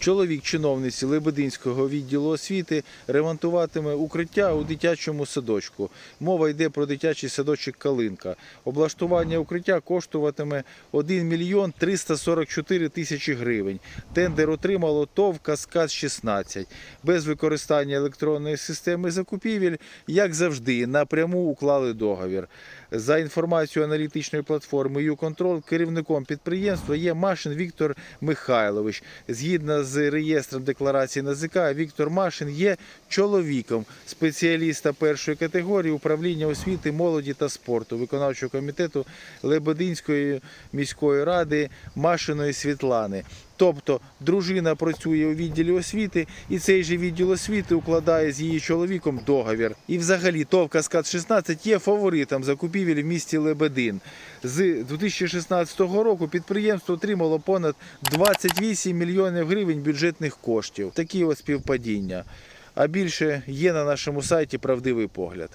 Чоловік чиновниці Лебединського відділу освіти ремонтуватиме укриття у дитячому садочку. Мова йде про дитячий садочок Калинка. Облаштування укриття коштуватиме 1 мільйон 344 тисячі гривень. Тендер отримало ТОВ «Каскад-16». Без використання електронної системи закупівель, як завжди, напряму уклали договір. За інформацією аналітичної платформи «Юконтрол», керівником підприємства є Машин Віктор Михайлович. Згідно з реєстром декларації НАЗК, Віктор Машин є чоловіком спеціаліста першої категорії управління освіти, молоді та спорту виконавчого комітету Лебединської міської ради Машиної Світлани. Тобто дружина працює у відділі освіти, і цей же відділ освіти укладає з її чоловіком договір. І взагалі ТОВ «Каскад 16 є фаворитом закупівель в місті Лебедин. З 2016 року підприємство отримало понад 28 мільйонів гривень бюджетних коштів. Такі от співпадіння. А більше є на нашому сайті правдивий погляд.